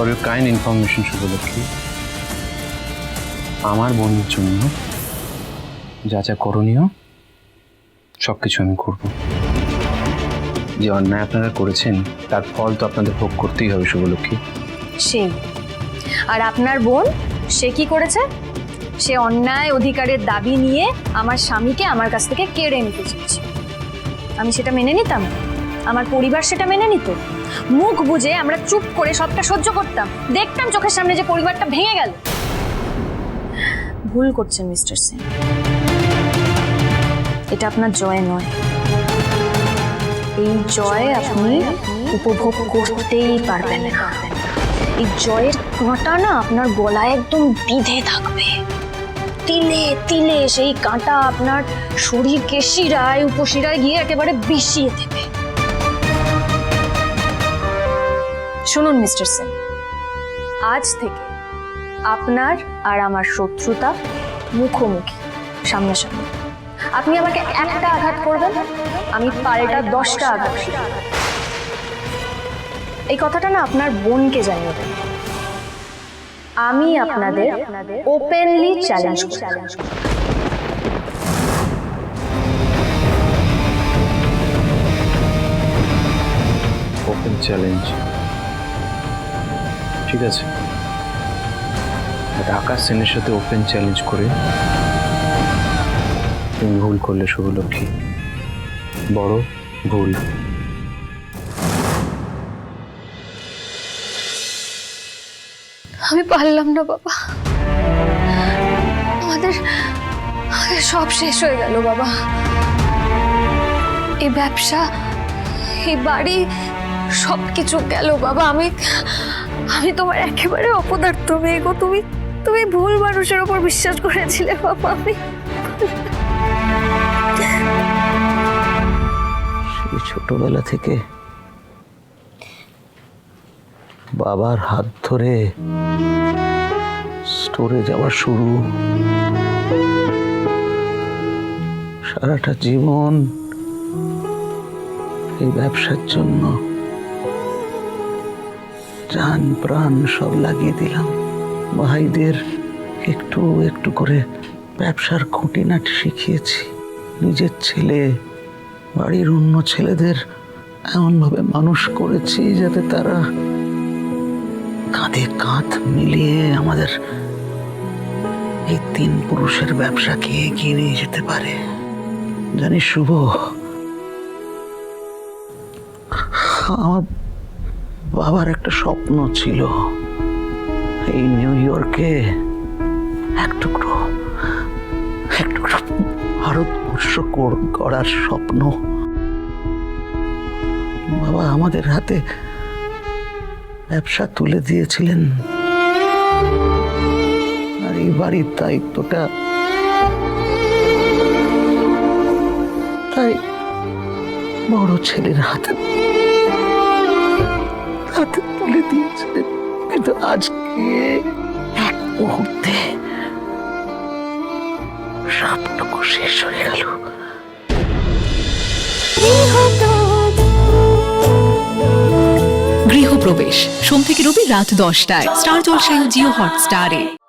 For your kind information Shubhalakshmi আমার বোনের জন্য যা যা করণীয় সব কিছু আমি করব। যে অন্যায় আপনারা করেছেন, তার ফল তো আপনাদের ভোগ করতেই হবে শুভলক্ষ্মী সেই। আর আপনার বোন, সে কি করেছে? সে অন্যায় অধিকারের দাবি নিয়ে আমার স্বামীকে আমার কাছ থেকে কেড়ে নিতে চেয়েছে। আমি সেটা মেনে নিতাম? আমার পরিবার সেটা মেনে নিত? মুখ বুঝে আমরা চুপ করে সবটা সহ্য করতাম। দেখতাম চোখের সামনে যে পরিবারটা ভেঙে গেল। ভুল করছেন মিস্টার সিং এটা আপনার জয় নয়। এই জয় আপনি উপভোগ করতেই পারবেন এই জয়ের কাঁটা না আপনার গলায় একদম বিঁধে থাকবে। তিলে তিলে সেই কাঁটা আপনার শরীরকে শিরায়, উপশিরায় গিয়ে একেবারে বিষিয়ে দেবে। শুনুন, মিস্টার সেন। আজ থেকে আপনার আর আমার শত্রুতা মুখোমুখি, সামনাসামনি। আপনি আমাকে একটা আঘাত করবেন, আমি পাল্টা দশটা আঘাত এই কথাটা না আপনার বোনকে জানিয়ে দেন। আমি আপনাদের openly challenge challenge open challenge ঠিক আছে। ঢাকা সেনের সাথে ওপেন চ্যালেঞ্জ করে তুমি ভুল করলে শুভলক্ষ্মী। বড় ভুল। আমি পারলাম না বাবা। আমাদের সব শেষ হয়ে গেল বাবা। এই ব্যবসা, এই বাড়ি সব কিছু গেল বাবা। আমি আমি তোমার একেবারে অপদার্থ মেয়ে গো, তুমি তুমি ভুল মানুষের ওপর বিশ্বাস করেছিলে বাবা আমি। ছোটবেলা থেকে বাবার হাত ধরে স্টোরে যাওয়া শুরু। সারাটা জীবন এই ব্যবসার জন্য প্রাণ প্রাণ সব লাগিয়ে দিলাম। ভাইদের একটু একটু করে ব্যবসার খুঁটিনাটি শিখিয়েছি। নিজের ছেলে, বাড়ির অন্য ছেলেদের এমনভাবে মানুষ করেছি যাতে তারা কাঁধে কাঁধ মিলিয়ে আমাদের এই তিন পুরুষের ব্যবসাকে এগিয়ে নিয়ে যেতে পারে। জানিস শুভ, আমার বাবার একটা স্বপ্ন ছিল। এই নিউ ইয়র্কে এক টুকরো এক টুকরো ভারতবর্ষ কর- করার স্বপ্ন। বাবা আমাদের হাতে ব্যবসা তুলে দিয়েছিলেন। আর এই বাড়ির দায়িত্বটা তাই বড় ছেলের হাতে দিয়েছিলেন। কিন্তু আজকে এক মুহূর্তে সবটুকু শেষ হয়ে গেল। গৃহপ্রবেশ। সোম থেকে রবি রাত দশটায়। স্টার জলসায় জিও হটস্টারে।